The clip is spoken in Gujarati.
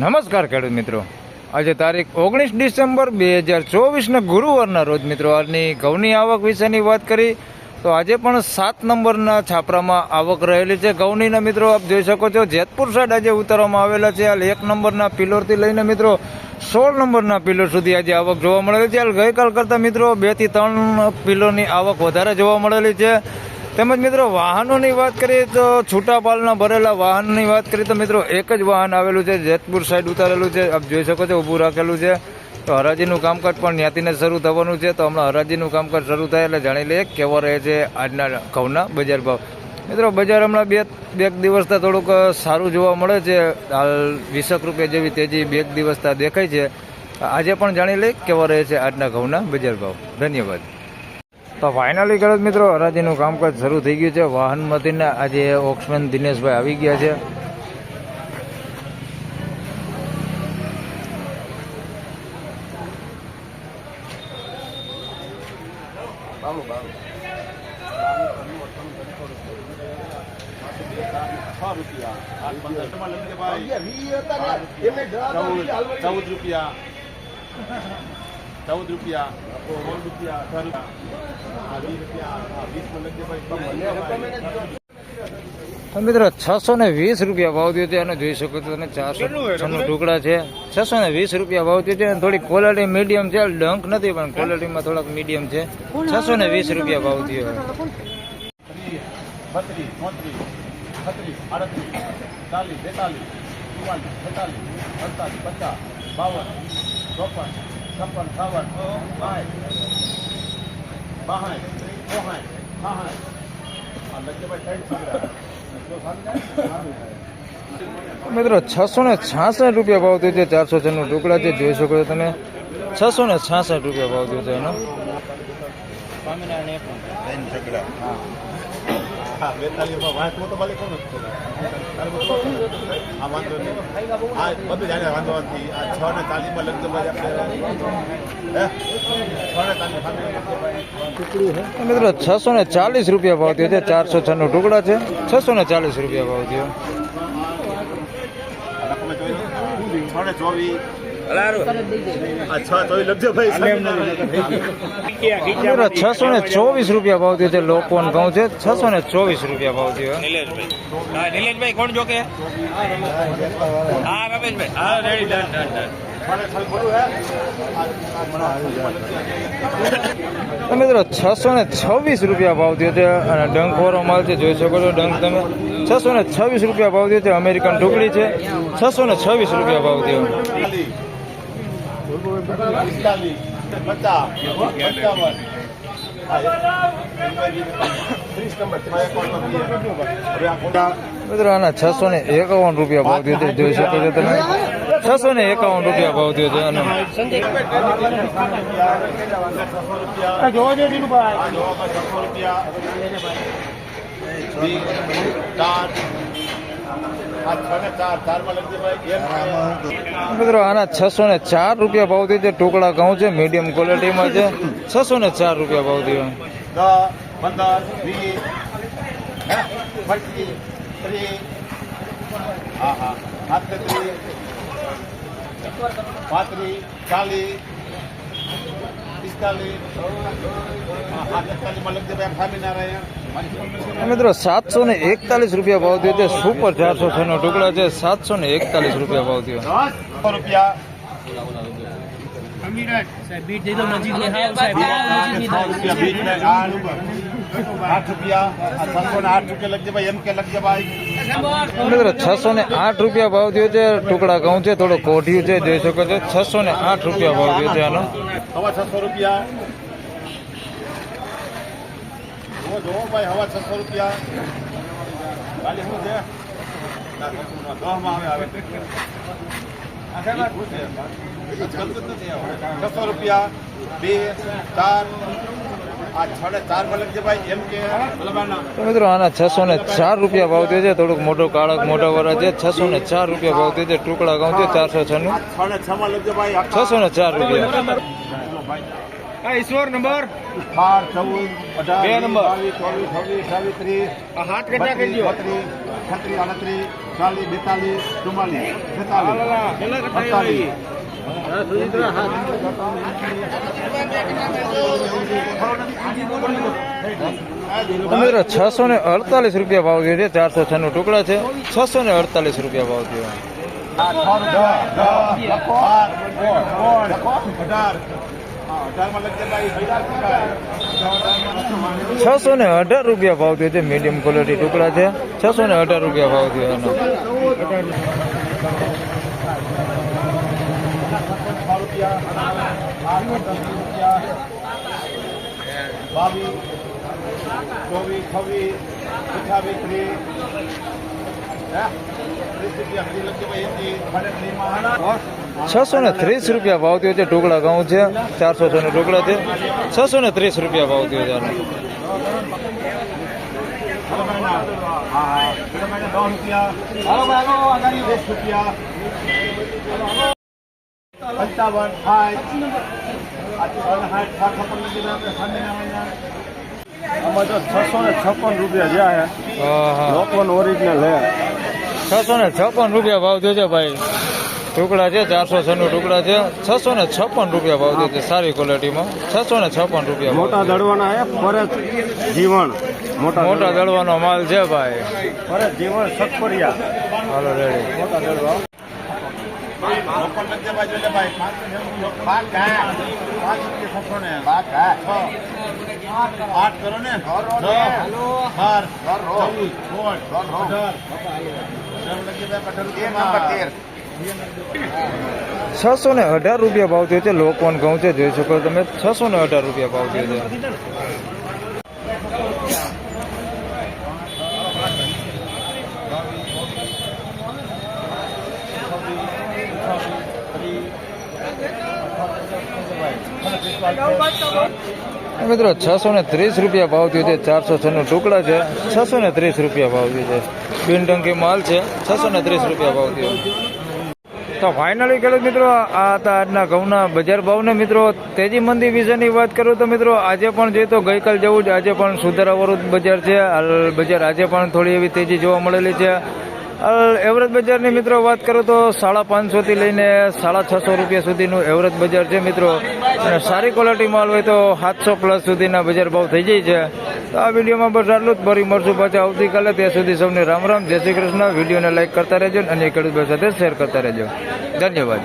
નમસ્કાર ખેડૂત મિત્રો. આજે તારીખ ઓગણીસ ડિસેમ્બર બે હજાર ચોવીસના ગુરુવારના રોજ મિત્રો, આજની ઘઉંની આવક વિશેની વાત કરી, તો આજે પણ સાત નંબરના છાપરામાં આવક રહેલી છે. ઘઉંનીના મિત્રો, આપ જોઈ શકો છો, જેતપુર સાઈડ આજે ઉતારવામાં આવેલા છે. હાલ એક નંબરના પિલોરથી લઈને મિત્રો, સોળ નંબરના પિલોર સુધી આજે આવક જોવા મળેલી છે. ગઈકાલ કરતાં મિત્રો બેથી ત્રણ પિલરની આવક વધારે જોવા મળેલી છે. તેમજ મિત્રો, વાહનોની વાત કરીએ તો છૂટા પાલના ભરેલા વાહનની વાત કરીએ તો મિત્રો, એક જ વાહન આવેલું છે, જેતપુર સાઈડ ઉતારેલું છે. આપ જોઈ શકો છો, ઊભું રાખેલું છે. તો હરાજીનું કામકાજ પણ ત્યાંથી શરૂ થવાનું છે. તો હમણાં હરાજીનું કામકાજ શરૂ થાય એટલે જાણી લઈએ કેવો રહે છે આજના ઘઉંના બજાર ભાવ. મિત્રો, બજાર હમણાં બે બે દિવસતા થોડુંક સારું જોવા મળે છે. હાલ વીસક રૂપિયા જેવી તેજી બે દિવસતા દેખાય છે. આજે પણ જાણી લઈએ કેવો રહે છે આજના ઘઉંના બજાર ભાવ. ધન્યવાદ. તો ફાઇનલી ખેડૂત મિત્રો, હરાજીનું કામકાજ શરૂ થઈ ગયું છે. વાહન વાહનમાંથી આજે ઓક્સમેન દિનેશભાઈ આવી ગયા છે. ચૌદ રૂપિયા. ચૌદ રૂપિયા સોળ રૂપિયા અઢાર રૂપિયા મિત્રો છસો ને વીસ રૂપિયા ભાવ થયો છે અને જોઈ શકો છો તમે ચારસો છન્નું ટુકડા છે. છસો ને વીસ રૂપિયા ભાવ થયો છે અને થોડી ક્વોલિટી મીડિયમ છે ડંક નથી પણ ક્વોલિટીમાં થોડાક મીડિયમ છે. છસો ને વીસ રૂપિયા ભાવ થયો ચાલીસ બેતાલીસ ચુમ્માલીસ છેતાલીસ અડતાલીસ પચાસ બાવન ચોપન છપ્પન છાવન સાઠ છોકરા જો સમજાય મિત્રો છસો ને છાસઠ રૂપિયા ભાવ થયો છે. ચારસો છન્નું ટુકડા છે. જોઈ શકો છો તમે. છસો ને છાસઠ રૂપિયા ભાવ થયો છે એનો. હા બેતાલીસમાં વાંચવું તો ભલે કોણ આ વાંધો નહીં. આ બધું જાણે વાંધો નથી. આ છ ને ચાલીસમાં હે? છ ને ભાઈ તો મિત્રો છસો ને ચાલીસ રૂપિયા ભાવ થયો છે. ચારસો છન્નું ટુકડા છે. છસો ને ચાલીસ રૂપિયા ભાવ થયો. છસો ને ચોવીસ રૂપિયા ભાવ થયો છે લોકોન ઘઉં છે. છસો ને ચોવીસ રૂપિયા ભાવ થયો. નિલેશભાઈ નિલેશભાઈ કોણ જોકે? હા રમેશભાઈ. રેડી ડન ડન મિત્રો છસો ને છવ્વીસ રૂપિયા ભાવ થયો છે અને વાળો માલ છે જોઈ શકો છો ડંખ તમે. છસો ને છવ્વીસ રૂપિયા ભાવ થયો છે અમેરિકન ટુકડી છે. છસો ને છવ્વીસ રૂપિયા ભાવ થયો. મિત્રો, આના છસો ને એકાવન રૂપિયા ભાવ થયો છે જોઈ શકો છો તમે. છસો ને એકાવન રૂપિયા ભાવ થયો છે અને રૂપિયા મિત્રો આના છસો ને ચાર રૂપિયા ભાવ જે ટુકડા ઘઉં છે મીડિયમ ક્વોલિટીમાં છે છસો ને ચાર રૂપિયા ભાવ થયો દસ પંદર વીસ હે? પચીસ ત્રીસ હા હા સાતત્રીસ પાંત્રીસ ચાલીસ પિસ્તાલીસ હા હા મિત્રો સાતસો ને એકતાલીસ રૂપિયા ભાવ થયો છે. સુપર ચારસો છ નો ટુકડા છે. સાતસો ને એકતાલીસ રૂપિયા ભાવ થયો. રૂપિયા છસો ને આઠ રૂપિયા ભાવ થયો છે. ટુકડા ઘઉં છે થોડો કોઢિયું છે જોઈ શકો છો. છસો ને આઠ રૂપિયા ભાવ થયો છે આનો. છસો રૂપિયા. જુઓ જોવો ભાઈ હવા છસો રૂપિયા. ખાલી શું છે? ના, આવે આવે. હવે. છસો રૂપિયા બે ચાર. મિત્રો આના છસો ને ચાર રૂપિયા ભાવ થયો છે. થોડુંક મોટો કાળક મોટા વરા છે. છસો ને ચાર રૂપિયા ભાવ થયો છે. ટુકડા ઘઉં છે ચારસો છ ને છસો ને ચાર રૂપિયા. આ ઈશ્વર નંબર બાર ચૌદ અઢાર બે નંબર. બાવીસ ચોવીસ છવ્વીસ છવ્વીસ ત્રીસ હાથ કેટલા કરજો બત્રીસ છત્રીસ આડત્રીસ ચાલીસ બેતાલીસ ચુમ્માલીસ છેતાલીસ અડતાલીસ છસો ને અડતાલીસ રૂપિયા ભાવ ગયો છે ચારસો છન્નું ટુકડા છે છસો ને અડતાલીસ રૂપિયા ભાવ થયો છસો ને અઢાર રૂપિયા ભાવ થયો છે મીડિયમ ક્વોલિટી ટુકડા છે. છસો ને અઢાર રૂપિયા ભાવ થયો એનો. રૂપિયા છસો ને ત્રીસ રૂપિયા ભાવ થયો છે ઢોકળા ઘઉં છે ચારસો સો નું ટુકડા છે. છસો ને ત્રીસ રૂપિયા ભાવ થયો છે છસો ને છપ્પન રૂપિયા જ્યાં ઓરિજિનલ હે છસો ને છપ્પન રૂપિયા ભાવ થયો છે ભાઈ. ટુકડા છે ચારસો છન્નું ટુકડા છે. છસો ને છપ્પન રૂપિયા ભાવ છે સારી ક્વોલિટીમાં છસો ને છપ્પન રૂપિયા મોટા દળવાના ફરજ જીવન મોટા મોટા દળવાનો. માલ છે ભાઈ. ફરજ જીવન સતપરિયા હાલો રેડી મોટા દડવા આઠ કરો ને ચૌદ સોળ અઢાર છસો ને અઢાર રૂપિયા ભાવ થયો છે લોકોન ઘઉં છે, જોઈ શકો તમે છસો ને અઢાર રૂપિયા ભાવ થયો છે. મિત્રો છસો ને ત્રીસ રૂપિયા ભાવ થયો છે, ચારસો છ નું ટુકડા છે છસો ને ત્રીસ રૂપિયા ભાવ થયો છે. બિનટંકી માલ છે છસો ને ત્રીસ રૂપિયા ભાવ થયો. તો ફાઇનલી ખેડૂત મિત્રો, આ હતા આજના ઘઉંના બજાર ભાવને મિત્રો, તેજી મંદી વિશેની વાત કરું તો મિત્રો, આજે પણ જોઈએ તો ગઈકાલ જેવું જ આજે પણ સુધારાવાળું બજાર છે. બજાર આજે પણ થોડી એવી તેજી જોવા મળેલી છે. એવરેજ બજારની મિત્રો વાત કરું તો સાડા પાંચસોથી લઈને સાડા છસો રૂપિયા સુધીનું એવરેજ બજાર છે મિત્રો. અને સારી ક્વોલિટી માલ હોય તો સાતસો પ્લસ સુધીના બજાર ભાવ થઈ જાય છે. તો આ વિડીયોમાં બસ આટલું જ. ફરી મળશું પાછા આવતીકાલે. ત્યાં સુધી સૌને રામ રામ. જય શ્રી કૃષ્ણ. વિડીયોને લાઈક કરતા રહેજો અને ખેડૂત ભાઈ સાથે શેર કરતા રહેજો. ધન્યવાદ.